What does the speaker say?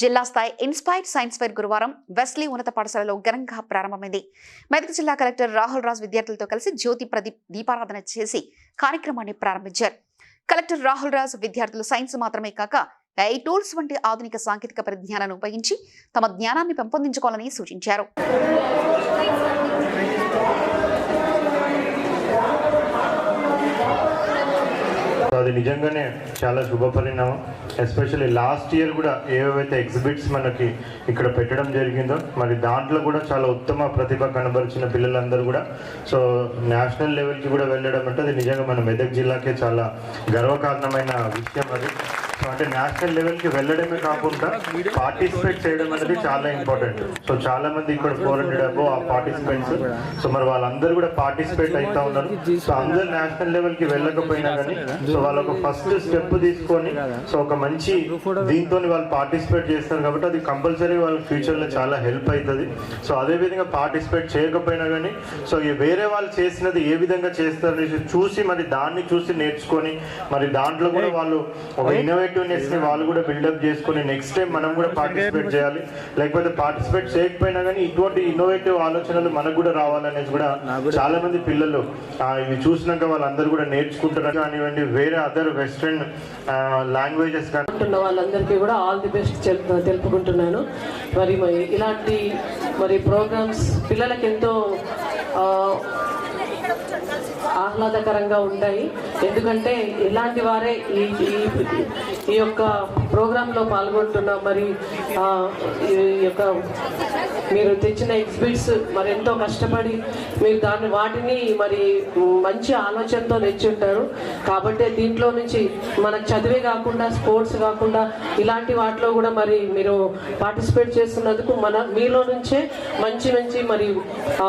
జిల్లా స్థాయి inspired science fair గురువారం వెస్లీ ఉన్నత పాఠశాలలో ఘనంగా ప్రారంభమైంది. మెదక్ జిల్లా కలెక్టర్ రాహుల్ రాజ్ విద్యార్థులతో కలిసి జ్యోతి ప్రదీప్ దీపారాధన చేసి కార్యక్రమాన్ని ప్రారంభించారు. కలెక్టర్ రాహుల్ రాజ్ విద్యార్థులు సైన్స్ మాత్రమే కాక ఐ టూల్స్ వంటి ఆధునిక సాంకేతిక పరిజ్ఞానాన్ని ఉపయోగించి తమ జ్ఞానాన్ని పెంపొందించుకోవాలని సూచించారు. అది నిజంగానే చాలా శుభ పరిణామం. ఎస్పెషల్లీ లాస్ట్ ఇయర్ కూడా ఏవైతే ఎగ్జిబిట్స్ మనకి ఇక్కడ పెట్టడం జరిగిందో మరి దాంట్లో కూడా చాలా ఉత్తమ ప్రతిభ కనబరిచిన పిల్లలందరూ కూడా. సో నేషనల్ లెవెల్కి కూడా వెళ్ళడం అంటే అది నిజంగా మన మెదక్ జిల్లాకే చాలా గర్వకారణమైన విషయం అది. సో అంటే నేషనల్ లెవెల్కి వెళ్ళడమే కాకుండా పార్టిసిపేట్ చేయడం అనేది చాలా ఇంపార్టెంట్ సో చాలా మంది ఇక్కడ ఫోర్ హండ్రెడ్ అబో ఆ పార్టిసిపెంట్స్ సో మరి వాళ్ళందరూ కూడా పార్టిసిపేట్ అవుతా ఉన్నారు. సో అందరు నేషనల్ లెవెల్కి వెళ్ళకపోయినా కానీ సో వాళ్ళు ఒక ఫస్ట్ స్టెప్ తీసుకొని సో ఒక మంచి దీంతో వాళ్ళు పార్టిసిపేట్ చేస్తారు కాబట్టి అది కంపల్సరీ వాళ్ళ ఫ్యూచర్లో చాలా హెల్ప్ అవుతుంది సో అదే విధంగా పార్టిసిపేట్ చేయకపోయినా కానీ సో వేరే వాళ్ళు చేసినది ఏ విధంగా చేస్తారు చూసి మరి దాన్ని చూసి నేర్చుకొని మరి దాంట్లో కూడా వాళ్ళు ఒక ఇన్నోవేటివ్నెస్ని వాళ్ళు కూడా బిల్డప్ చేసుకొని నెక్స్ట్ టైం మనం కూడా పార్టిసిపేట్ చేయాలి. లేకపోతే పార్టిసిపేట్ చేయకపోయినా కానీ ఇటువంటి ఇన్నోవేటివ్ ఆలోచనలు మనకు కూడా రావాలనేసి కూడా చాలా మంది పిల్లలు ఆ, ఇవి చూసినాక వాళ్ళందరూ కూడా నేర్చుకుంటారు. కానివ్వండి వేరే అదర్ వెస్ట్రన్ లాంగ్వేజెస్ కానీ. వాళ్ళందరికీ కూడా ఆల్ ది బెస్ట్ తెలుపుకుంటున్నాను. మరి మరి ఇలాంటి మరి ప్రోగ్రామ్స్ పిల్లలకి ఎంతో ఆ, ఆహ్లాదకరంగా ఉంటాయి. ఎందుకంటే ఇలాంటి వారే ఈ ఈ- ఈ యొక్క ప్రోగ్రాంలో పాల్గొంటున్న. మరి ఈ యొక్క మీరు తెచ్చిన ఎగ్జిబిట్స్ మరి ఎంతో కష్టపడి మీరు దాన్ని వాటిని మరి మంచి ఆలోచనతో తెచ్చుంటారు. కాబట్టి దీంట్లో నుంచి మనకు చదివే కాకుండా స్పోర్ట్స్ కాకుండా ఇలాంటి వాటిలో కూడా మరి మీరు పార్టిసిపేట్ చేస్తున్నందుకు మన మీలో నుంచే మంచి మంచి మరి ఆ,